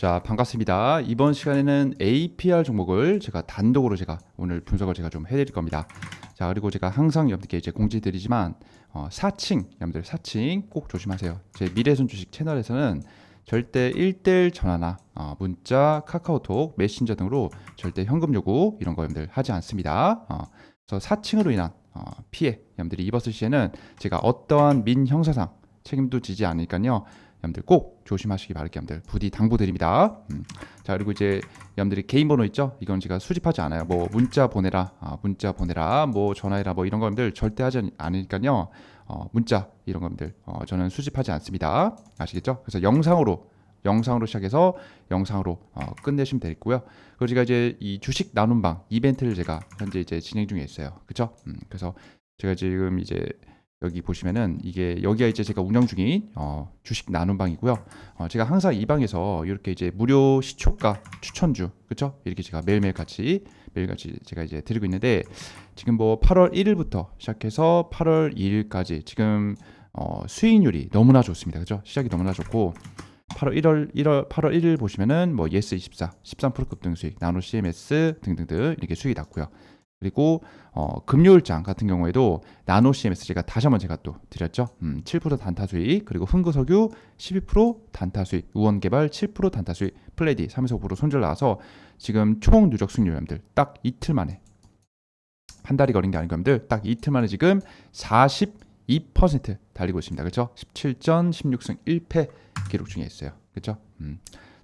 자, 반갑습니다. 이번 시간에는 APR 종목을 제가 단독으로 제가 오늘 분석을 제가 좀 해드릴 겁니다. 자, 그리고 제가 항상 여러분께 이제 공지드리지만 어, 사칭, 여러분들 사칭 꼭 조심하세요. 제 미래손 주식 채널에서는 절대 1대1 전화나 어, 문자, 카카오톡, 메신저 등으로 절대 현금 요구 이런 거 여러분들 하지 않습니다. 어, 그래서 사칭으로 인한 어, 피해 여러분들이 입었을 시에는 제가 어떠한 민 형사상 책임도 지지 않으니까요. 여러분들 꼭 조심하시기 바랄게 여러분들 부디 당부드립니다. 음. 자 그리고 이제 여러분들이 개인 번호 있죠? 이건 제가 수집하지 않아요. 뭐 문자 보내라, 아, 문자 보내라, 뭐 전화해라, 뭐 이런 거들 절대 하지 않으니까요. 어, 문자 이런 것들 어, 저는 수집하지 않습니다. 아시겠죠? 그래서 영상으로 영상으로 시작해서 영상으로 어, 끝내시면 되겠고요. 그리고 제가 이제 이 주식 나눔방 이벤트를 제가 현재 이제 진행 중에 있어요. 그렇죠? 음, 그래서 제가 지금 이제 여기 보시면은 이게 여기가 이제 제가 운영 중인 어, 주식 나눔방이고요. 어, 제가 항상 이 방에서 이렇게 이제 무료 시초가 추천주 그렇죠? 이렇게 제가 매일매일 같이 매일같이 제가 이제 드리고 있는데 지금 뭐 8월 1일부터 시작해서 8월 2일까지 지금 어, 수익률이 너무나 좋습니다. 그렇죠? 시작이 너무나 좋고 8월 1월 1월 8월 1일 보시면은 뭐 예스 24 13%급 등 수익, 나노 CMS 등등등 이렇게 수익이 났고요. 그리고 어, 금요일장 같은 경우에도 나노 CMS 제가 다시 한번 제가 또 드렸죠. 음, 7% 단타 수익, 그리고 흥구석유 12% 단타 수익, 우원개발 7% 단타 수익, 플레디 3에서5% 손절 나와서 지금 총 누적 수익률들 딱 이틀 만에 한 달이 걸린 게 아니고 여러분들 딱 이틀 만에 지금 42% 달리고 있습니다. 그렇죠? 17전 16승 1패 기록 중에 있어요. 그렇죠? 음.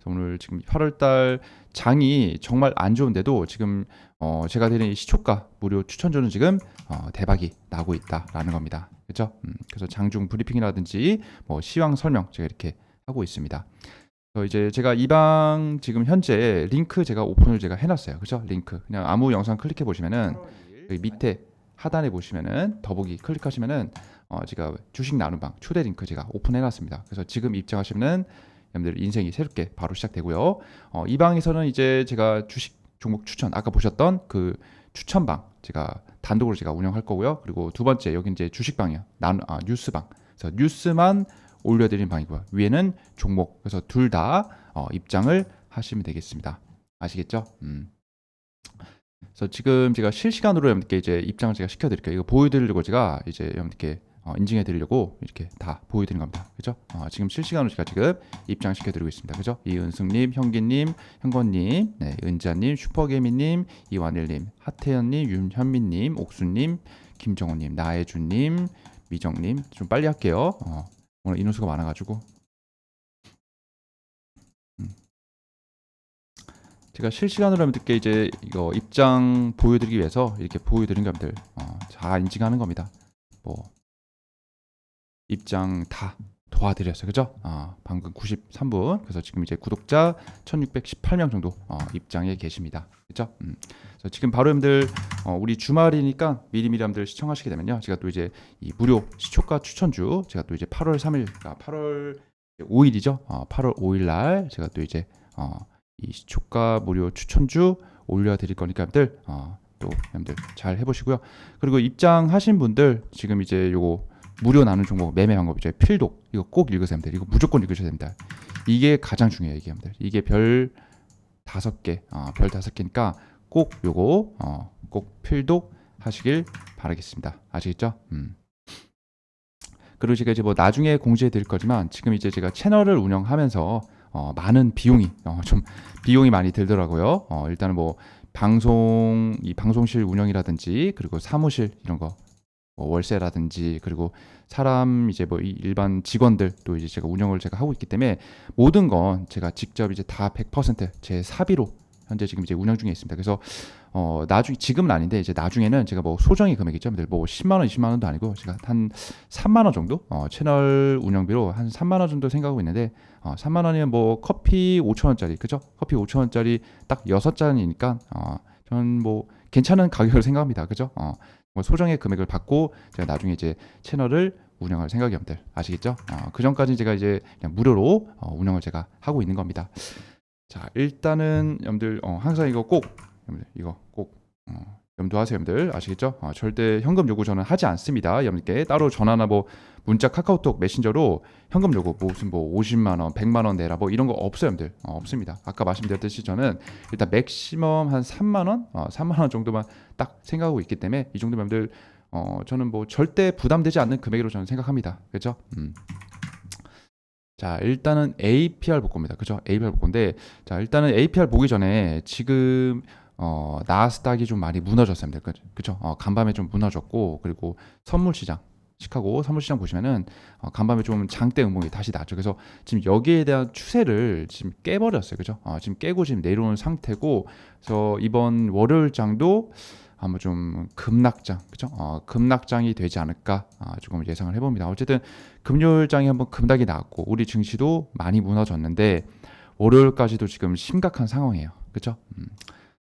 오늘 지금 8월 달 장이 정말 안 좋은데도 지금 어 제가 드린 이 시초가 무료 추천주는 지금 어 대박이 나고 있다라는 겁니다. 그렇죠? 음. 그래서 장중 브리핑이라든지 뭐 시황 설명 제가 이렇게 하고 있습니다. 그래서 이제 제가 이 방 지금 현재 링크 제가 오픈을 제가 해놨어요. 그죠? 링크 그냥 아무 영상 클릭해 보시면은 여기 밑에 하단에 보시면은 더보기 클릭하시면은 어 제가 주식 나눔방 초대 링크 제가 오픈해 놨습니다. 그래서 지금 입장하시면은 여러분들 인생이 새롭게 바로 시작되고요. 어, 이 방에서는 이제 제가 주식 종목 추천 아까 보셨던 그 추천방 제가 단독으로 제가 운영할 거고요. 그리고 두 번째 여기 이제 주식방이요. 난 아, 뉴스방. 그래서 뉴스만 올려드린 방이고요. 위에는 종목. 그래서 둘다 어, 입장을 하시면 되겠습니다. 아시겠죠? 음. 그래서 지금 제가 실시간으로 여러분께 이제 입장을 제가 시켜드릴게요. 이거 보여드리려고 제가 이제 여러분께 어, 인증해 드리려고 이렇게 다 보여드리는 겁니다. 그죠? 어, 지금 실시간으로 제가 지금 입장시켜 드리고 있습니다. 그죠? 이은숙님, 형기님, 현건님, 네, 은자님, 슈퍼개미님, 이완일님, 하태현님, 윤현민님, 옥수님, 김정호님, 나혜준님, 미정님 좀 빨리 할게요. 어, 오늘 인원수가 많아가지고 음. 제가 실시간으로 여러분들께 이제 이거 입장 보여드리기 위해서 이렇게 보여드린 겁니다. 어, 다 인증하는 겁니다. 뭐 입장 다 도와드렸어요. 그죠? 어, 방금 93분. 그래서 지금 이제 구독자 1618명 정도 어, 입장에 계십니다. 그죠? 음. 그래서 지금 바로 여러분들 어, 우리 주말이니까 미리미리 여러분들 시청하시게 되면요. 제가 또 이제 이 무료 시초가 추천주 제가 또 이제 8월 3일, 아, 8월 5일이죠. 어, 8월 5일 날 제가 또 이제 어, 이 시초가 무료 추천주 올려드릴 거니까 여러분들 어, 또 여러분들 잘 해보시고요. 그리고 입장하신 분들 지금 이제 요거 무료 나눈 종목 매매 방법이죠. 필독 이거 꼭 읽으셔야 됩니다. 이거 무조건 읽으셔야 됩니다. 이게 가장 중요해요, 이게 여러분들. 이게 별 다섯 개, 어, 별 다섯 개니까 꼭 요거 어, 꼭 필독 하시길 바라겠습니다. 아시겠죠? 음. 그리고 제가 이제 뭐 나중에 공지해 드릴 거지만 지금 이제 제가 채널을 운영하면서 어, 많은 비용이 어, 좀 비용이 많이 들더라고요. 어, 일단은 뭐 방송 이 방송실 운영이라든지 그리고 사무실 이런 거 뭐 월세라든지 그리고 사람 이제 뭐 일반 직원들 또 이제 제가 운영을 제가 하고 있기 때문에 모든 건 제가 직접 이제 다 100%제 사비로 현재 지금 이제 운영 중에 있습니다. 그래서 어 나중 지금은 아닌데 이제 나중에는 제가 뭐 소정의 금액이죠. 뭐 10만 원, 20만 원도 아니고 제가 한 3만 원 정도 어 채널 운영비로 한 3만 원 정도 생각하고 있는데 어 3만 원이면 뭐 커피 5천 원짜리 그죠? 커피 5천 원짜리 딱 여섯 잔이니까 어 저는 뭐 괜찮은 가격을 생각합니다. 그죠? 어, 뭐 소정의 금액을 받고 제가 나중에 이제 채널을 운영할 생각이 없들 아시겠죠? 어, 그 전까지 제가 이제 무료로 어, 운영을 제가 하고 있는 겁니다. 자 일단은 여러분들 어, 항상 이거 꼭 여러분들 이거 꼭 어, 염두하세요, 여러분들 아시겠죠? 어, 절대 현금 요구 저는 하지 않습니다, 여러분께 따로 전화나 뭐 문자, 카카오톡, 메신저로 현금 요구 뭐 무슨 뭐 50만 원, 100만 원 내라 뭐 이런 거 없어요, 여러분들 어, 없습니다. 아까 말씀드렸듯이 저는 일단 맥시멈 한 3만 원, 어, 3만 원 정도만 딱 생각하고 있기 때문에 이 정도면 여러분들 어, 저는 뭐 절대 부담되지 않는 금액으로 저는 생각합니다, 그렇죠? 음. 자 일단은 APR 볼 겁니다. 그죠? APR 볼 건데 자 일단은 APR 보기 전에 지금 어 나스닥이 좀 많이 무너졌어요. 될 거죠. 그죠? 어, 간밤에 좀 무너졌고 그리고 선물 시장 시카고 선물 시장 보시면은 어, 간밤에 좀 장대 음봉이 다시 났죠. 그래서 지금 여기에 대한 추세를 지금 깨버렸어요. 그죠? 어, 지금 깨고 지금 내려오는 상태고 그래서 이번 월요일 장도 아마 좀 급락장, 그죠? 어, 급락장이 되지 않을까 아, 조금 예상을 해봅니다. 어쨌든 금요일장이 한번 급락이 나왔고 우리 증시도 많이 무너졌는데 월요일까지도 지금 심각한 상황이에요. 그죠? 음.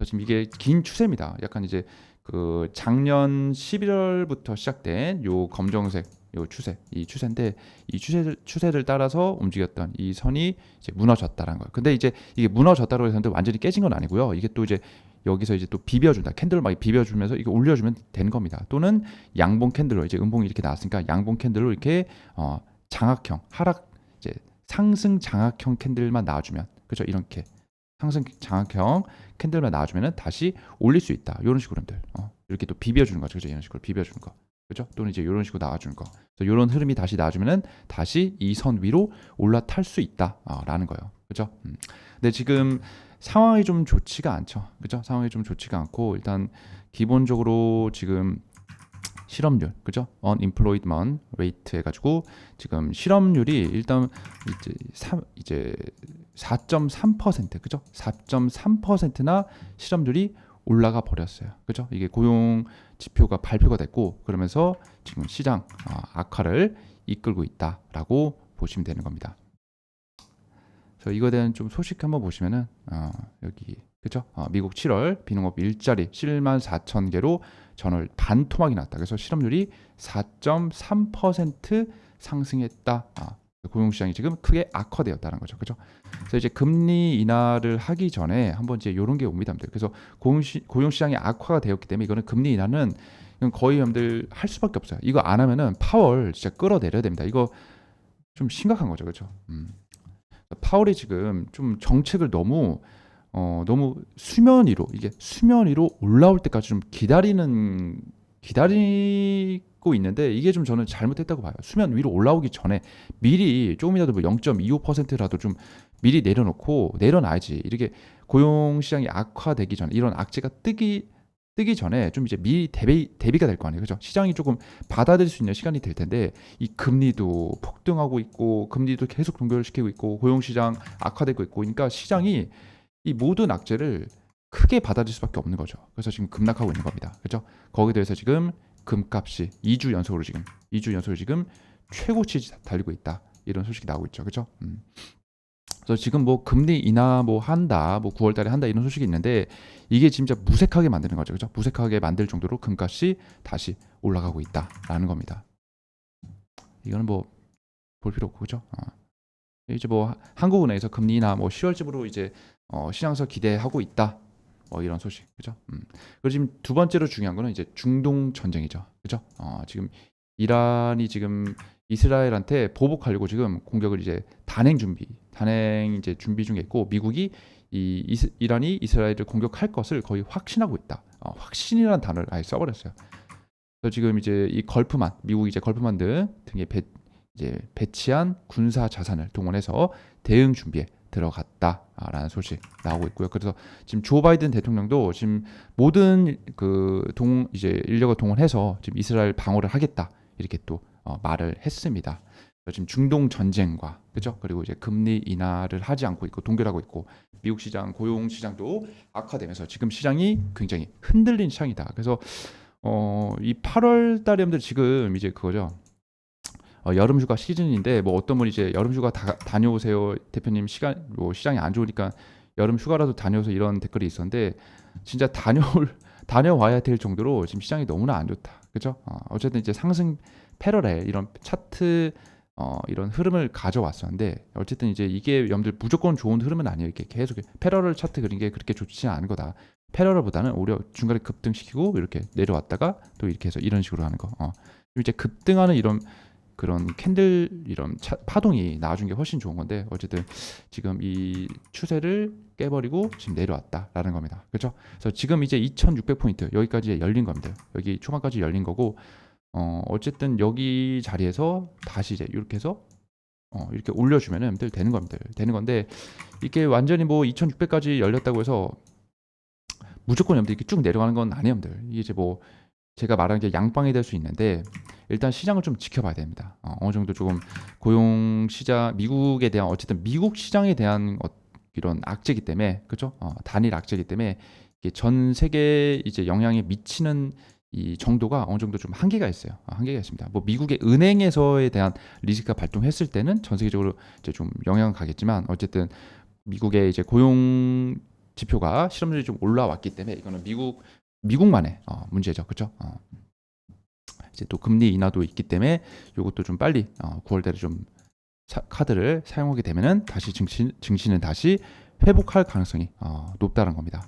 지금 이게 긴 추세입니다. 약간 이제 그 작년 11월부터 시작된 요 검정색 요 추세, 이 추세인데 이 추세를 추세를 따라서 움직였던 이 선이 이제 무너졌다라는 거예요. 근데 이제 이게 무너졌다고 해서 완전히 깨진 건 아니고요. 이게 또 이제 여기서 이제 또 비벼준다. 캔들을 막 비벼주면서 이거 올려주면 되는 겁니다. 또는 양봉 캔들로 이제 음봉이 이렇게 나왔으니까 양봉 캔들로 이렇게 어, 장악형 하락 이제 상승 장악형 캔들만 나와주면 그죠 이렇게 상승 장악형 캔들만 나와주면은 다시 올릴 수 있다. 이런 식으로 들 어, 이렇게 또 비벼주는 거죠. 그죠 이런 식으로 비벼주는 거. 그죠? 또는 이제 이런 식으로 나와주는 거. 그래서 이런 흐름이 다시 나와주면은 다시 이 선 위로 올라탈 수 있다라는 거예요. 그죠? 음. 근데 지금 상황이 좀 좋지가 않죠. 그죠? 상황이 좀 좋지가 않고 일단 기본적으로 지금 실업률, 그죠? unemployment rate 해가지고 지금 실업률이 일단 이제 3 이제 4.3% 그죠? 4.3%나 실업률이 올라가 버렸어요. 그죠? 이게 고용 지표가 발표가 됐고 그러면서 지금 시장 어, 악화를 이끌고 있다라고 보시면 되는 겁니다. 그래서 이거에 대한 좀 소식 한번 보시면은 어, 여기 그죠? 어, 미국 7월 비농업 일자리 7만 4천 개로 전월 반토막이 났다. 그래서 실업률이 4.3% 상승했다. 아, 고용 시장이 지금 크게 악화되었다는 거죠. 그죠? 그래서 이제 금리 인하를 하기 전에 한번 이제 이런 게 옵니다. 그래서 고용, 시장이 악화가 되었기 때문에 이거는 금리 인하는 거의 여러분들 할 수밖에 없어요. 이거 안 하면은 파월 진짜 끌어내려야 됩니다. 이거 좀 심각한 거죠. 그죠? 음. 파월이 지금 좀 정책을 너무 어, 너무 수면 위로 이게 수면 위로 올라올 때까지 좀 기다리는 기다리 고 있는데 이게 좀 저는 잘못했다고 봐요. 수면 위로 올라오기 전에 미리 조금이라도 뭐 0.25%라도 좀 미리 내려놓고 내려놔야지. 이렇게 고용 시장이 악화되기 전에 이런 악재가 뜨기 뜨기 전에 좀 이제 미리 대비 대비가 될 거 아니에요. 그죠? 시장이 조금 받아들일 수 있는 시간이 될 텐데 이 금리도 폭등하고 있고 금리도 계속 동결시키고 있고 고용 시장 악화되고 있고 그러니까 시장이 이 모든 악재를 크게 받아들일 수밖에 없는 거죠. 그래서 지금 급락하고 있는 겁니다. 그죠? 거기에 대해서 지금 금값이 2주 연속으로 지금 2주 연속으로 지금 최고치 달리고 있다. 이런 소식이 나오고 있죠. 그죠? 음. 그래서 지금 뭐 금리 인하 뭐 한다, 뭐 9월 달에 한다 이런 소식이 있는데 이게 진짜 무색하게 만드는 거죠. 그죠? 무색하게 만들 정도로 금값이 다시 올라가고 있다라는 겁니다. 이거는 뭐 볼 필요 없고 그죠? 어. 이제 뭐 한국은행에서 금리 인하 뭐 10월쯤으로 이제 어, 시장에서 기대하고 있다. 뭐 이런 소식, 그죠? 음. 그리고 지금 두 번째로 중요한 거는 이제 중동 전쟁이죠, 그죠? 어, 지금 이란이 지금 이스라엘한테 보복하려고 지금 공격을 이제 단행 준비, 단행 이제 준비 중에 있고 미국이 이 이스, 이란이 이스라엘을 공격할 것을 거의 확신하고 있다. 어, 확신이라는 단어를 아예 써버렸어요. 그래서 지금 이제 이 걸프만 미국이 이제 걸프만 등 등에 배, 이제 배치한 군사 자산을 동원해서 대응 준비에 들어갔다라는 소식 나오고 있고요. 그래서 지금 조 바이든 대통령도 지금 모든 그 동 이제 인력을 동원해서 지금 이스라엘 방어를 하겠다 이렇게 또 어, 말을 했습니다. 지금 중동 전쟁과 그죠? 그리고 이제 금리 인하를 하지 않고 있고 동결하고 있고 미국 시장 고용 시장도 악화되면서 지금 시장이 굉장히 흔들린 시장이다. 그래서 어, 이 8월 달에 여러분들 지금 이제 그거죠. 어, 여름 휴가 시즌인데 뭐 어떤 분이 이제 여름 휴가 다, 다녀오세요 대표님 시간 뭐 시장이 안 좋으니까 여름 휴가라도 다녀오서 이런 댓글이 있었는데 진짜 다녀올 다녀와야 될 정도로 지금 시장이 너무나 안 좋다 그죠 어, 어쨌든 이제 상승 패러렐 이런 차트 어, 이런 흐름을 가져왔었는데 어쨌든 이제 이게 염들 무조건 좋은 흐름은 아니에요. 이렇게 계속 패러럴 차트 그린 게 그렇게 좋지 않은 거다. 패러럴보다는 오히려 중간에 급등시키고 이렇게 내려왔다가 또 이렇게 해서 이런 식으로 하는 거. 어. 이제 급등하는 이런 그런 캔들 이런 차- 파동이 나와준 게 훨씬 좋은 건데 어쨌든 지금 이 추세를 깨버리고 지금 내려왔다라는 겁니다. 그렇죠? 그래서 지금 이제 2,600포인트 여기까지 열린 겁니다. 여기 초반까지 열린 거고 어 어쨌든 여기 자리에서 다시 이제 이렇게 해서 어 이렇게 올려주면은 늘 되는 겁니다. 되는 건데 이게 완전히 뭐 2,600까지 열렸다고 해서 무조건 여러분들 이렇게 쭉 내려가는 건 아니에요, 여러분들. 이게 이제 뭐 제가 말한 게 양방이 될 수 있는데 일단 시장을 좀 지켜봐야 됩니다. 어, 어느 정도 조금 고용 시장 미국에 대한 어쨌든 미국 시장에 대한 어, 이런 악재이기 때문에 그렇죠? 어, 단일 악재이기 때문에 이게 전 세계 이제 영향에 미치는 이 정도가 어느 정도 좀 한계가 있어요. 어, 한계가 있습니다. 뭐 미국의 은행에서에 대한 리스크가 발동했을 때는 전 세계적으로 이제 좀 영향은 가겠지만 어쨌든 미국의 이제 고용 지표가 실업률이 좀 올라왔기 때문에 이거는 미국 미국만의 어, 문제죠, 그렇죠? 어. 이제 또 금리 인하도 있기 때문에 이것도 좀 빨리 어, 9월 달에 좀 사- 카드를 사용하게 되면은 다시 증시 증시는 다시 회복할 가능성이 어, 높다는 겁니다.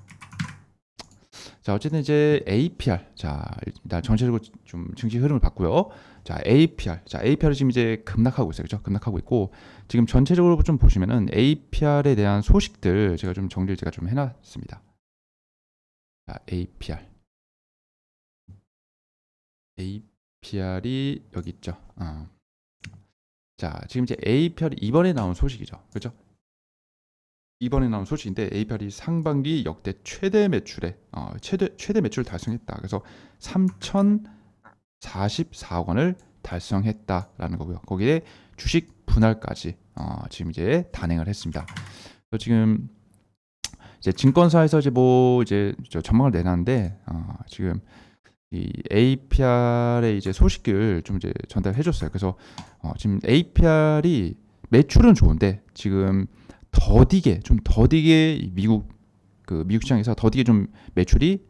자 어쨌든 이제 APR 자 일단 전체적으로 좀 증시 흐름을 봤고요. 자 APR 자 APR 지금 이제 급락하고 있어요, 그렇죠? 급락하고 있고 지금 전체적으로 좀 보시면은 APR에 대한 소식들 제가 좀 정리를 제가 좀 해놨습니다. 자 APR APR이 여기 있죠. 어. 자 지금 이제 APR이 이번에 나온 소식이죠, 그렇죠? 이번에 나온 소식인데 APR이 상반기 역대 최대 매출에 어, 최대 최대 매출 달성했다. 그래서 3,044억 원을 달성했다라는 거고요. 거기에 주식 분할까지 어, 지금 이제 단행을 했습니다. 그래서 지금 이제 증권사에서 이제 뭐 이제 저 전망을 내놨는데 어, 지금 이 APR의 이제 소식을 좀 이제 전달해 줬어요. 그래서 어, 지금 APR이 매출은 좋은데 지금 더디게 좀 더디게 이 미국 그 미국 시장에서 더디게 좀 매출이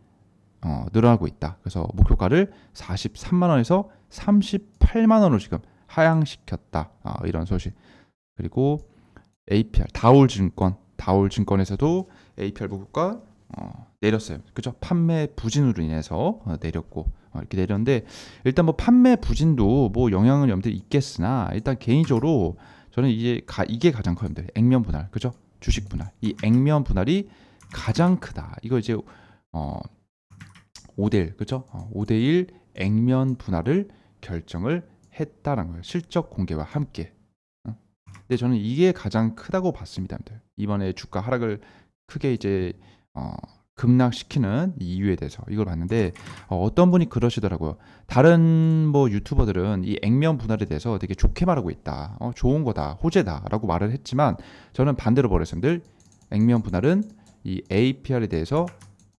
어, 늘어나고 있다. 그래서 목표가를 43만 원에서 38만 원으로 지금 하향시켰다. 어, 이런 소식. 그리고 APR 다올 증권 다올 증권에서도 APR 목표가 어, 내렸어요. 그죠? 판매 부진으로 인해서 어, 내렸고 어, 이렇게 내렸는데 일단 뭐 판매 부진도 뭐 영향은 염두에 있겠으나 일단 개인적으로 저는 이게 가, 이게 가장 커요. 액면 분할. 그죠? 주식 분할. 이 액면 분할이 가장 크다. 이거 이제 어 5대1 그죠? 어, 5대1 액면 분할을 결정을 했다는 거예요. 실적 공개와 함께. 어? 근데 저는 이게 가장 크다고 봤습니다. 이번에 주가 하락을 크게 이제 어, 급락시키는 이유에 대해서 이걸 봤는데 어, 떤 분이 그러시더라고요. 다른 뭐 유튜버들은 이 액면 분할에 대해서 되게 좋게 말하고 있다. 어, 좋은 거다, 호재다라고 말을 했지만 저는 반대로 버렸습니다. 액면 분할은 이 APR에 대해서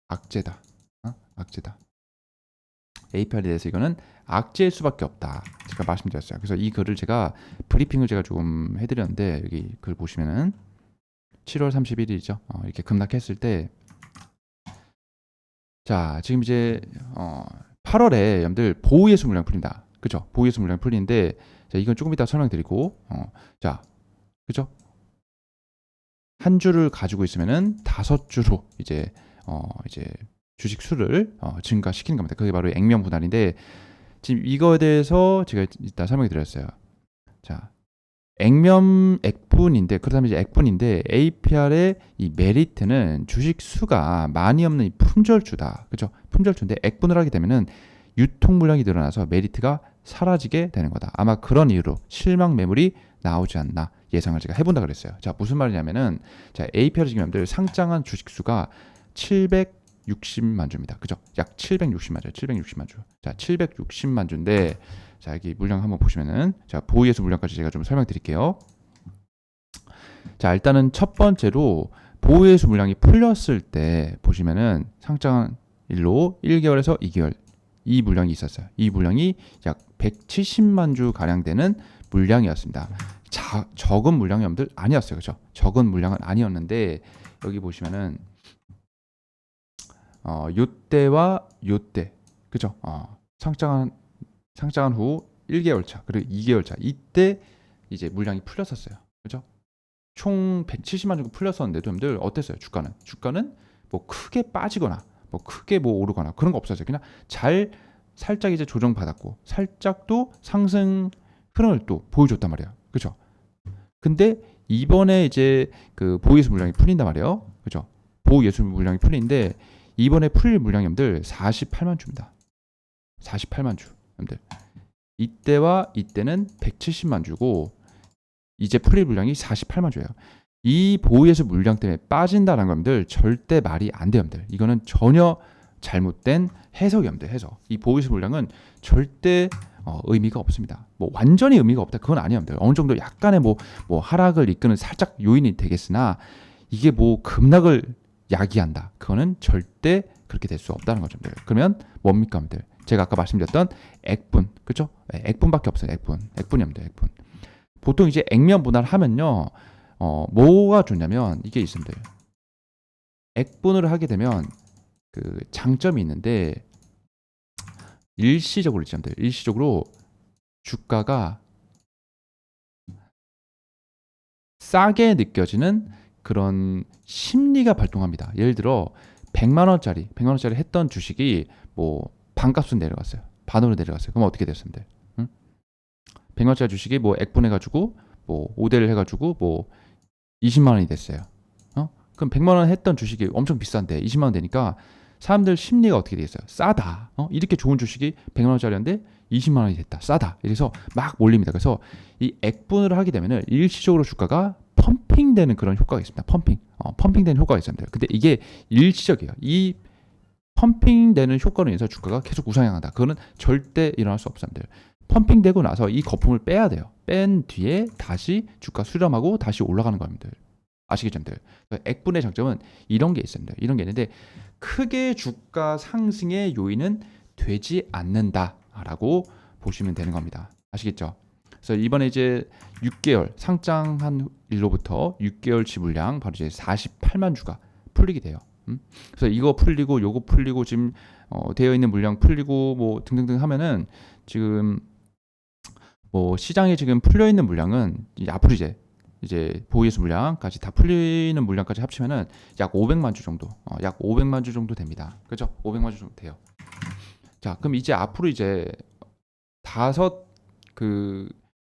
악재다. 어? 악재다. APR에 대해서 이거는 악재일 수밖에 없다. 제가 말씀드렸어요. 그래서 이 글을 제가 브리핑을 제가 조금 해드렸는데 여기 글 보시면은 7월 31일이죠. 어, 이렇게 급락했을 때 자, 지금 이제 어 8월에 여러분들 보호예수 물량 풀린다. 그죠? 보호예수 물량 풀리는데 자, 이건 조금 이따 설명드리고 어, 자, 그죠? 한 주를 가지고 있으면은 다섯 주로 이제 어 이제 주식 수를 어, 증가시키는 겁니다. 그게 바로 액면 분할인데 지금 이거에 대해서 제가 이따 설명해 드렸어요. 자, 액면 액분인데 그렇다면 이제 액분인데 APR의 이 메리트는 주식 수가 많이 없는 이 품절주다. 그죠? 품절주인데 액분을 하게 되면은 유통 물량이 늘어나서 메리트가 사라지게 되는 거다. 아마 그런 이유로 실망 매물이 나오지 않나 예상을 제가 해본다 그랬어요. 자 무슨 말이냐면은 자 APR 지금 여러분들 상장한 주식 수가 760만 주입니다. 그죠? 약 760만 주, 760만 주. 자 760만 주인데 자 여기 물량 한번 보시면은 자 보유예수 물량까지 제가 좀 설명드릴게요. 자 일단은 첫 번째로 보유예수 물량이 풀렸을 때 보시면은 상장한 일로 1개월에서 2개월 이 물량이 있었어요. 이 물량이 약 170만 주 가량 되는 물량이었습니다. 자, 적은 물량이 여러분들 아니었어요. 그렇죠? 적은 물량은 아니었는데 여기 보시면은 어, 요때와 요때 그죠? 어, 상장한 상장한 후 1개월 차 그리고 2개월 차 이때 이제 물량이 풀렸었어요. 그죠? 총 170만 정도 풀렸었는데도 여러분들 어땠어요? 주가는 주가는 뭐 크게 빠지거나 뭐 크게 뭐 오르거나 그런 거 없었어요. 그냥 잘 살짝 이제 조정 받았고 살짝 또 상승 흐름을 또 보여줬단 말이에요. 그죠? 근데 이번에 이제 그 보유예수 물량이 풀린단 말이에요. 그죠? 보유예수 물량이 풀리는데 이번에 풀릴 물량염들 48만 주입니다. 48만 주. 염들. 이때와 이때는 170만 주고 이제 풀릴 물량이 48만 주예요. 이 보유예수 물량 때문에 빠진다는 것들 절대 말이 안 돼요, 여러분들. 이거는 전혀 잘못된 해석이었는데 해석. 이 보유예수 물량은 절대 어, 의미가 없습니다. 뭐 완전히 의미가 없다 그건. 여러분들. 어느 정도 약간의 뭐, 뭐 하락을 이끄는 살짝 요인이 되겠으나 이게 뭐 급락을 야기한다. 그거는 절대 그렇게 될 수 없다는 거죠. 여러분들. 그러면 뭡니까, 여러분들? 제가 아까 말씀드렸던 액분? 네, 액분밖에 없어요. 액분, 액분입니다. 액분. 보통 이제 액면 분할 하면요, 어, 뭐가 좋냐면 이게 있습니다. 액분을 하게 되면 그 장점이 있는데 일시적으로. 여러분들. 일시적으로 주가가 싸게 느껴지는 그런 심리가 발동합니다. 예를 들어 100만 원짜리, 100만 원짜리 했던 주식이 뭐 반값으로 내려갔어요. 반으로 내려갔어요. 그럼 어떻게 됐습니다. 응? 100만 원짜리 주식이 뭐 액분해 가지고 뭐 5대를 해 가지고 뭐 20만 원이 됐어요. 어? 그럼 100만 원 했던 주식이 엄청 비싼데 20만 원 되니까 사람들 심리가 어떻게 되겠어요? 싸다. 어? 이렇게 좋은 주식이 100만 원짜리인데 20만 원이 됐다. 싸다. 이래서 막 몰립니다. 그래서 이 액분을 하게 되면은 일시적으로 주가가 펌핑되는 그런 효과가 있습니다. 펌핑. 어, 펌핑되는 효과가 있습니다. 근데 이게 일시적이에요. 이 펌핑되는 효과로 인해서 주가가 계속 우상향한다. 그거는 절대 일어날 수 없습니다. 펌핑되고 나서 이 거품을 빼야 돼요. 뺀 뒤에 다시 주가 수렴하고 다시 올라가는 겁니다. 아시겠죠? 액분의 장점은 이런 게 있습니다. 이런 게 있는데 크게 주가 상승의 요인은 되지 않는다라고 보시면 되는 겁니다. 아시겠죠? 그래서 이번에 이제 6개월 상장한 일로부터 6개월치 물량 바로 이제 48만 주가 풀리게 돼요. 음? 그래서 이거 풀리고 요거 풀리고 지금 어, 되어 있는 물량 풀리고 뭐 등등등 하면은 지금 뭐 시장에 지금 풀려 있는 물량은 이제 앞으로 이제 이제 보유예수 물량까지 다 풀리는 물량까지 합치면은 약 500만 주 정도, 어, 약 500만 주 정도 됩니다. 그죠? 500만 주 정도 돼요. 자, 그럼 이제 앞으로 이제 다섯 그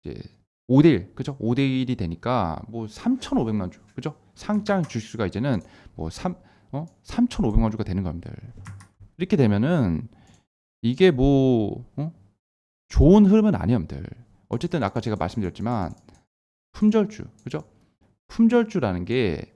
이제 5대 1, 그죠? 5대 1이 되니까 뭐 3,500만 주, 그죠? 상장 주수가 이제는 뭐 3, 어? 3,500만 주가 되는 겁니다. 이렇게 되면은 이게 뭐 어? 좋은 흐름은 여러분들. 어쨌든 아까 제가 말씀드렸지만 품절주, 그죠? 품절주라는 게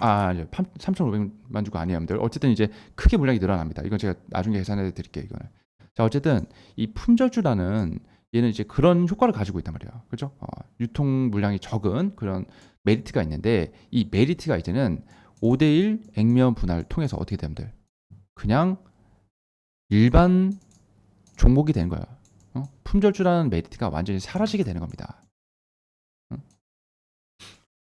아, 이제 3,500만 주가 여러분들. 어쨌든 이제 크게 물량이 늘어납니다. 이건 제가 나중에 계산해 드릴게요, 이거는. 자, 어쨌든 이 품절주라는 얘는 이제 그런 효과를 가지고 있단 말이에요. 그죠? 어, 유통 물량이 적은 그런 메리트가 있는데 이 메리트가 이제는 5대1 액면 분할을 통해서 어떻게 됩니다. 그냥 일반 종목이 되는 거예요. 어? 품절주라는 메리트가 완전히 사라지게 되는 겁니다.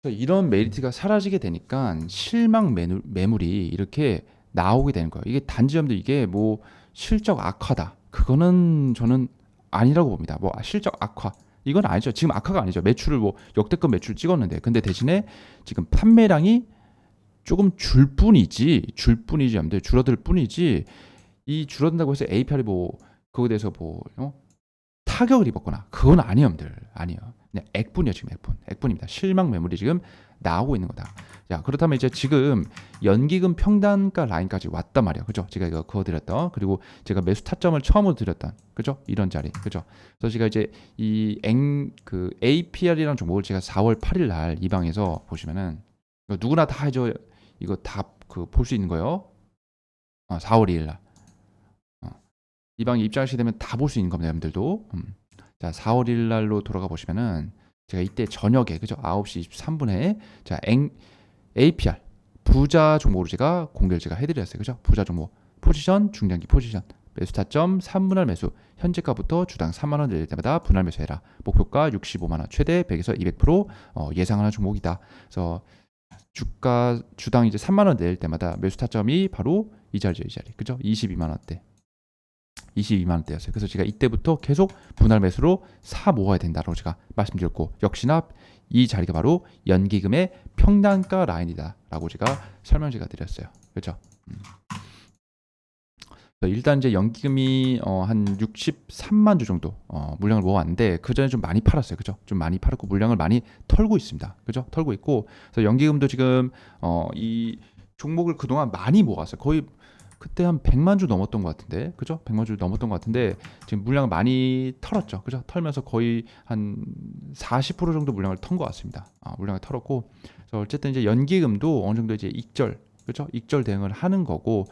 이런 메리트가 사라지게 되니까 실망 매물, 매물이 이렇게 나오게 되는 거예요. 이게 단지점도 이게 뭐 실적 악화다. 그거는 저는 아니라고 봅니다. 뭐 실적 악화 이건 아니죠. 지금 악화가 아니죠. 매출을 뭐 역대급 매출 찍었는데 근데 대신에 지금 판매량이 조금 줄 뿐이지 줄 뿐이지 여러분들 줄어들 뿐이지 이 줄어든다고 해서 APR이 뭐 그거에 대해서 뭐 어? 타격을 입었거나 그건 아니에요 여러분들 아니에요. 그냥 액분이요 지금 액분. 액분입니다. 실망 매물이 지금 나오고 있는 거다. 자 그렇다면 이제 지금 연기금 평단가 라인까지 왔단 말이에요. 그죠? 제가 이거 그거 드렸던 그리고 제가 매수 타점을 처음으로 드렸던 그죠? 이런 자리 그죠? 그래서 제가 이제 이그 APR이라는 종목을 제가 4월 8일 날 이 방에서 보시면은 누구나 다 해줘 이거 다그볼 수 있는 거예요 어, 4월 2일 날이 방에 입장하시게 되면 다 볼 수 있는 겁니다, 여러분들도. 음. 자, 4월 1일 날로 돌아가 보시면은 제가 이때 저녁에 그죠? 9시 23분에 자, eng, APR 부자 종목으로 제가 공개를 제가 해 드렸어요, 그죠? 부자 종목 포지션 중장기 포지션 매수 타점 3분할 매수 현재가부터 주당 3만 원될 때마다 분할 매수해라 목표가 65만 원 최대 100에서 200% 어, 예상하는 종목이다. 그래서 주가 주당 이제 3만 원 낼 때마다 매수 타점이 바로 이 자리죠, 이 자리, 그죠? 22만 원대. 22만 원대였어요. 그래서 제가 이때부터 계속 분할 매수로 사 모아야 된다라고 제가 말씀드렸고 역시나 이 자리가 바로 연기금의 평단가 라인이다라고 제가 설명 제가 드렸어요. 그렇죠? 음. 일단 이제 연기금이 어, 한 63만 주 정도 어, 물량을 모았는데 그 전에 좀 많이 팔았어요, 그죠? 좀 많이 팔았고 물량을 많이 털고 있습니다, 그죠? 털고 있고 그래서 연기금도 지금 어, 이 종목을 그동안 많이 모았어요. 거의 그때 한 100만 주 넘었던 것 같은데, 그죠? 100만 주 넘었던 것 같은데 지금 물량을 많이 털었죠, 그죠? 털면서 거의 한 40% 정도 물량을 턴 것 같습니다. 아, 물량을 털었고, 그래서 어쨌든 이제 연기금도 어느 정도 이제 익절, 그죠? 익절 대응을 하는 거고,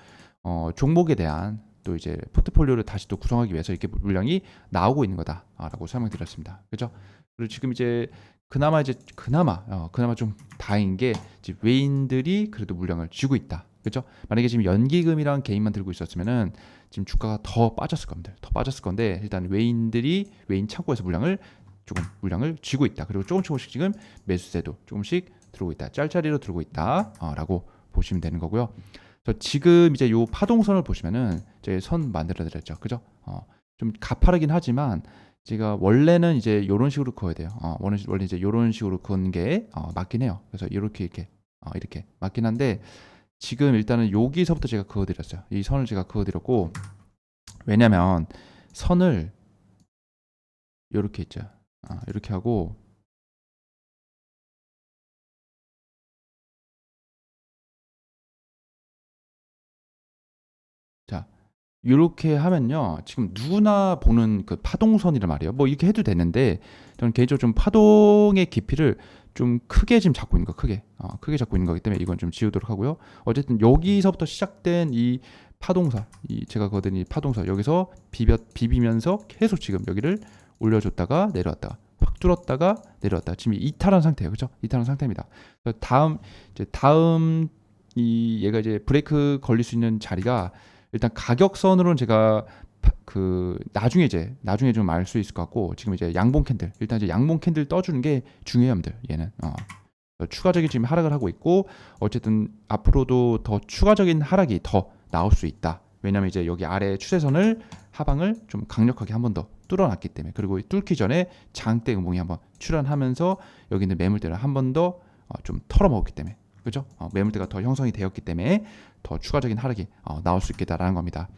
어, 종목에 대한 또 이제 포트폴리오를 다시 또 구성하기 위해서 이렇게 물량이 나오고 있는 거다라고 설명드렸습니다. 그죠? 그리고 지금 이제 그나마 이제 그나마 어, 그나마 좀 다행인 게 이제 외인들이 그래도 물량을 쥐고 있다. 그죠? 만약에 지금 연기금이랑 개인만 들고 있었으면은 지금 주가가 더 빠졌을 겁니다. 더 빠졌을 건데 일단 외인들이 외인 창고에서 물량을 조금 물량을 쥐고 있다. 그리고 조금 조금씩 지금 매수세도 조금씩 들어오고 있다. 짤짤이로 들어오고 있다라고 보시면 되는 거고요. 그래서 지금 이제 요 파동선을 보시면은 이제 선 만들어 드렸죠. 그죠? 어, 좀 가파르긴 하지만 제가 원래는 이제 요런 식으로 그어야 돼요. 어, 원래 원래 이제 요런 식으로 그은 게 어, 맞긴 해요. 그래서 이렇게 이렇게 어, 이렇게 맞긴 한데 지금 일단은 여기서부터 제가 그어 드렸어요. 이 선을 제가 그어 드렸고 왜냐면 선을 요렇게 있죠. 아, 이렇게 하고 이렇게 하면요. 지금 누구나 보는 그 파동선이란 말이에요. 뭐 이렇게 해도 되는데 저는 개인적으로 좀 파동의 깊이를 좀 크게 지금 잡고 있는 거 크게 어, 크게 잡고 있는 거기 때문에 이건 좀 지우도록 하고요. 어쨌든 여기서부터 시작된 이 파동사, 이 제가 거든 이 파동사 여기서 비벼 비비면서 계속 지금 여기를 올려줬다가 내려왔다가 확 뚫었다가 내려왔다. 지금 이탈한 상태예요, 그렇죠? 이탈한 상태입니다. 다음 이제 다음 이 얘가 이제 브레이크 걸릴 수 있는 자리가 일단 가격선으로는 제가 파- 그 나중에 이제 나중에 좀 알 수 있을 것 같고 지금 이제 양봉 캔들 일단 이제 양봉 캔들 떠주는 게 중요해요, 여러분들. 얘는 어. 추가적인 지금 하락을 하고 있고 어쨌든 앞으로도 더 추가적인 하락이 더 나올 수 있다. 왜냐면 이제 여기 아래 추세선을 하방을 좀 강력하게 한 번 더 뚫어놨기 때문에 그리고 뚫기 전에 장대 음봉이 한번 출현하면서 여기 있는 매물대를 한 번 더 좀 털어먹었기 때문에 그죠? 어, 매물대가 더 형성이 되었기 때문에 더 추가적인 하락이 어, 나올 수 있겠다라는 겁니다.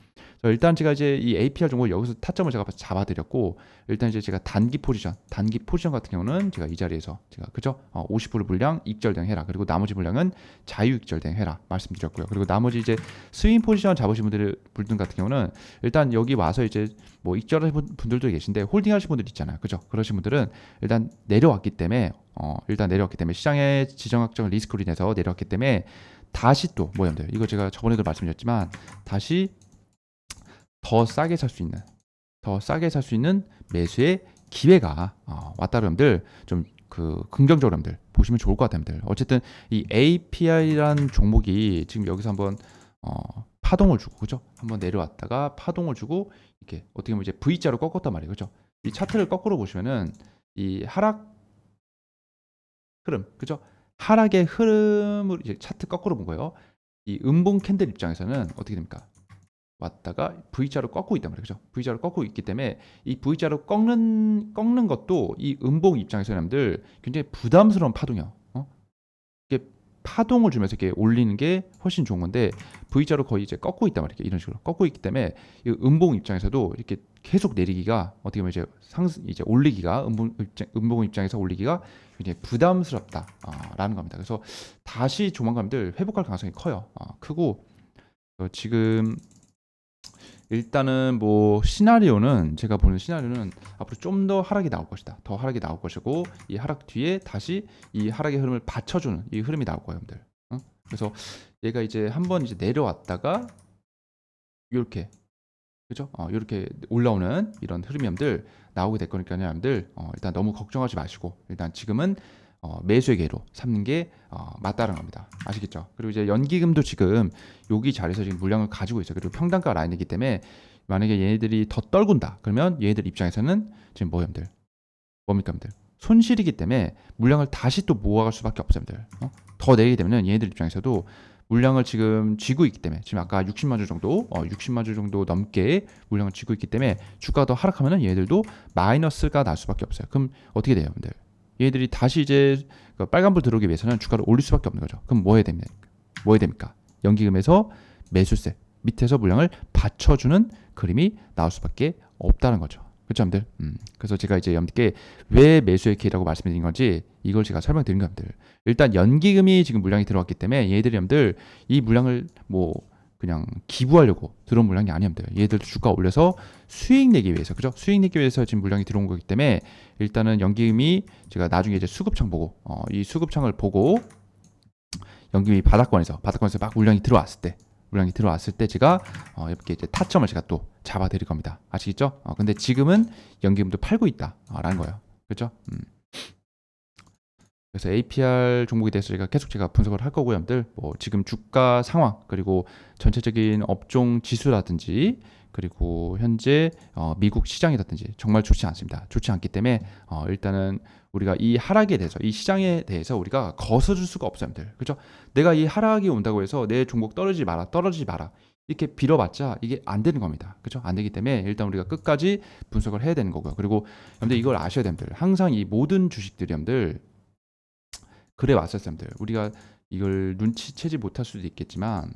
일단 제가 이제 이 APR 종목 여기서 타점을 제가 잡아드렸고 일단 이제 제가 단기 포지션, 단기 포지션 같은 경우는 제가 이 자리에서 제가 그죠? 어, 50% 물량 익절 대응 해라. 그리고 나머지 물량은 자유 익절 대응 해라 말씀드렸고요. 그리고 나머지 이제 스윙 포지션 잡으신 분들 분들 같은 경우는 일단 여기 와서 이제 뭐 익절하신 분- 분들도 계신데 홀딩 하신 분들 있잖아요. 그죠? 그러신 분들은 일단 내려왔기 때문에 어, 일단 내려왔기 때문에 시장의 지정학적 리스크로 인해서 내려왔기 때문에 다시 또 뭐였는데 이거 제가 저번에도 말씀드렸지만 다시 더 싸게 살 수 있는 더 싸게 살 수 있는 매수의 기회가 어, 왔다 여러분들 좀 그 긍정적으로 여러분들 보시면 좋을 것 같아요 여러분들. 어쨌든 이 API라는 종목이 지금 여기서 한번 어, 파동을 주고 그죠? 한번 내려왔다가 파동을 주고 이렇게 어떻게 보면 이제 V자로 꺾었단 말이에요. 그죠? 이 차트를 거꾸로 보시면은 이 하락 흐름 그죠 하락의 흐름을 이제 차트 거꾸로 본 거예요. 이 음봉 캔들 입장에서는 어떻게 됩니까? 왔다가 V자로 꺾고 있단 말이에요. 그죠? V자로 꺾고 있기 때문에 이 V자로 꺾는 꺾는 것도 이 음봉 입장에서 여러분들 굉장히 부담스러운 파동이요. 어? 이게 파동을 주면서 이렇게 올리는 게 훨씬 좋은 건데 V자로 거의 이제 꺾고 있단 말이에요. 이런 식으로 꺾고 있기 때문에 이 음봉 입장에서도 이렇게 계속 내리기가 어떻게 보면 이제 상 이제 올리기가 음봉 입장 음봉 입장에서 올리기가 굉장히 부담스럽다라는 겁니다. 그래서 다시 조만간들 회복할 가능성이 커요. 어, 크고 어, 지금 일단은 뭐 시나리오는 제가 보는 시나리오는 앞으로 좀 더 하락이 나올 것이다. 더 하락이 나올 것이고 이 하락 뒤에 다시 이 하락의 흐름을 받쳐주는 이 흐름이 나올 거예요, 여러분들. 어? 그래서 얘가 이제 한번 이제 내려왔다가 이렇게 그죠? 어, 이렇게 올라오는 이런 흐름이들 나오게 될 거니까요, 여러분들 어, 일단 너무 걱정하지 마시고 일단 지금은 어, 매수의 개로 삼는 게 어, 맞다는 겁니다. 아시겠죠? 그리고 이제 연기금도 지금 여기 자리에서 지금 물량을 가지고 있어요. 그리고 평단가 라인이기 때문에 만약에 얘네들이 더 떨군다, 그러면 얘네들 입장에서는 지금 뭐 여러분들 뭡니까, 여러분들 손실이기 때문에 물량을 다시 또 모아갈 수밖에 여러분들. 어? 더 내게 되면 얘네들 입장에서도 물량을 지금 쥐고 있기 때문에 지금 아까 60만 주 정도, 어, 60만 주 정도 넘게 물량을 쥐고 있기 때문에 주가가 더 하락하면은 얘들도 마이너스가 날 수밖에 없어요. 그럼 어떻게 돼요, 여러분들? 얘들이 다시 이제 그 빨간불 들어오기 위해서는 주가를 올릴 수밖에 없는 거죠. 그럼 뭐 해야 됩니까? 뭐 해야 됩니까? 연기금에서 매수세 밑에서 물량을 받쳐주는 그림이 나올 수밖에 없다는 거죠. 그렇죠, 여러분들? 음. 그래서 제가 이제 여러분들께 왜 매수의 기회라고 말씀드린 건지 이걸 제가 설명드린 겁니다. 일단 연기금이 지금 물량이 들어왔기 때문에 얘들이 여러분들 이 물량을 뭐 그냥 기부하려고 들어온 물량이 아니었는데 얘들도 주가 올려서 수익 내기 위해서 그죠? 수익 내기 위해서 지금 물량이 들어온 거기 때문에 일단은 연기금이 제가 나중에 이제 수급창 보고 어, 이 수급창을 보고 연기금이 바닥권에서 바닥권에서 막 물량이 들어왔을 때 물량이 들어왔을 때 제가 어, 이렇게 이제 타점을 제가 또 잡아 드릴 겁니다. 아시겠죠? 어, 근데 지금은 연기금도 팔고 있다라는 거예요. 그렇죠? 음. 그래서 APR 종목에 대해서 제가 계속 제가 분석을 할 거고요, 여러분들. 뭐 지금 주가 상황 그리고 전체적인 업종 지수라든지 그리고 현재 어, 미국 시장이라든지 정말 좋지 않습니다. 좋지 않기 때문에 어, 일단은 우리가 이 하락에 대해서 이 시장에 대해서 우리가 거스를 수가 없어요, 여러분들. 그죠? 내가 이 하락이 온다고 해서 내 종목 떨어지지 마라, 떨어지지 마라. 이렇게 빌어봤자 이게 안 되는 겁니다. 그죠? 안 되기 때문에 일단 우리가 끝까지 분석을 해야 되는 거고요. 그리고 여러분들 이걸 아셔야 됩니다. 항상 이 모든 주식들이 여러분들 그래 왔었어요, 여러분들. 우리가 이걸 눈치채지 못할 수도 있겠지만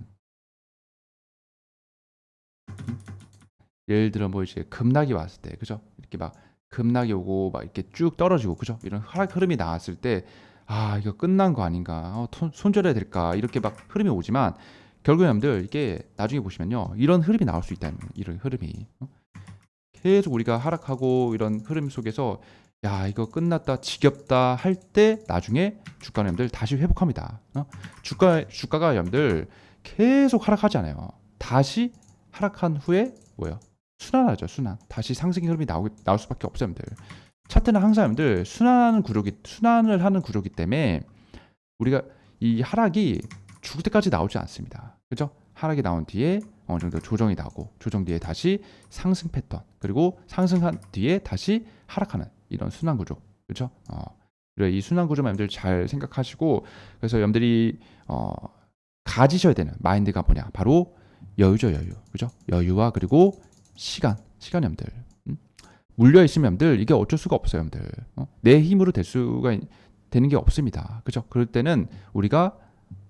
예를 들어 뭐 이제 급락이 왔을 때, 그죠? 이렇게 막 급락이 오고 막 이렇게 쭉 떨어지고, 그죠? 이런 하락 흐름이 나왔을 때, 아 이거 끝난 거 아닌가? 어, 손- 손절해야 될까? 이렇게 막 흐름이 오지만 결국에 여러분들 이게 나중에 보시면요, 이런 흐름이 나올 수 있다는. 이런 흐름이 어? 계속 우리가 하락하고 이런 흐름 속에서 야 이거 끝났다 지겹다 할 때 나중에 주가는 여러분들 다시 회복합니다. 어? 주가 주가가 여러분들 계속 하락하지 않아요. 다시 하락한 후에 뭐예요? 순환하죠, 순환. 다시 상승의 흐름이 나오, 나올 수밖에 없어요, 여러분들. 차트는 항상 여러분들 순환하는 구조기, 순환을 하는 구조기 때문에 우리가 이 하락이 죽을 때까지 나오지 않습니다. 그죠? 하락이 나온 뒤에 어느 정도 조정이 나고 조정 뒤에 다시 상승 패턴 그리고 상승한 뒤에 다시 하락하는 이런 순환 구조. 그죠? 어, 그래, 이 순환 구조만 여러분들 잘 생각하시고 그래서 여러분들이 어, 가지셔야 되는 마인드가 뭐냐? 바로 여유죠, 여유. 그죠? 여유와 그리고 시간, 시간 여러분들. 음? 물려 있으면 여러분들 이게 어쩔 수가 없어요, 여러분들. 어? 내 힘으로 될 수가 있- 되는 게 없습니다. 그죠? 그럴 때는 우리가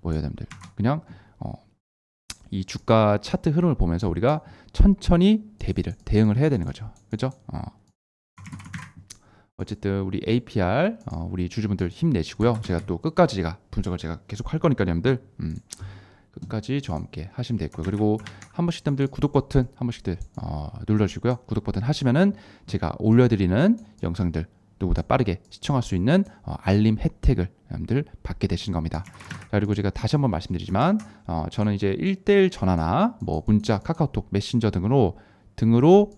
뭐예요, 여러분들? 그냥 어, 이 주가 차트 흐름을 보면서 우리가 천천히 대비를 대응을 해야 되는 거죠. 그죠? 어. 어쨌든 우리 APR 어, 우리 주주분들 힘내시고요. 제가 또 끝까지 제가 분석을 제가 계속 할 거니까 여러분들 음, 끝까지 저와 함께 하시면 되고요. 그리고 한 번씩 여러분들 구독 버튼 한 번씩들 어, 눌러주시고요. 구독 버튼 하시면은 제가 올려드리는 영상들 누구보다 빠르게 시청할 수 있는 어, 알림 혜택을 여러분들 받게 되시는 겁니다. 자, 그리고 제가 다시 한번 말씀드리지만 어, 저는 이제 1대1 전화나 뭐 문자, 카카오톡, 메신저 등으로 등으로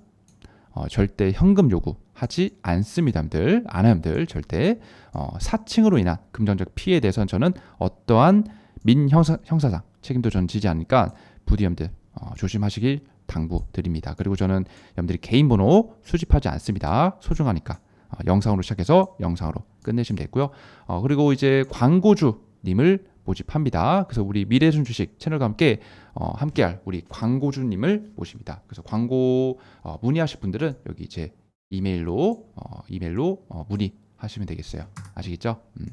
어, 절대 현금 요구 하지 않습니다, 여러분들. 안 해요, 여러분들. 절대 어, 사칭으로 인한 금전적 피해에 대해서는 저는 어떠한 민 형사, 형사상 책임도 저는 지지 않으니까 부디 여러분들 어, 조심하시길 당부드립니다. 그리고 저는 여러분들이 개인 번호 수집하지 않습니다. 소중하니까 어, 영상으로 시작해서 영상으로 끝내시면 되고요. 어, 그리고 이제 광고주님을 모집합니다. 그래서 우리 미래순 주식 채널과 함께 어, 함께할 우리 광고주님을 모십니다. 그래서 광고 어, 문의하실 분들은 여기 제 이메일로 어, 이메일로 어, 문의하시면 되겠어요. 아시겠죠? 음.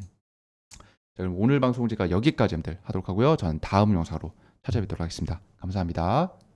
자, 그럼 오늘 방송 제가 여기까지 하도록 하고요. 저는 다음 영상으로 찾아뵙도록 하겠습니다. 감사합니다.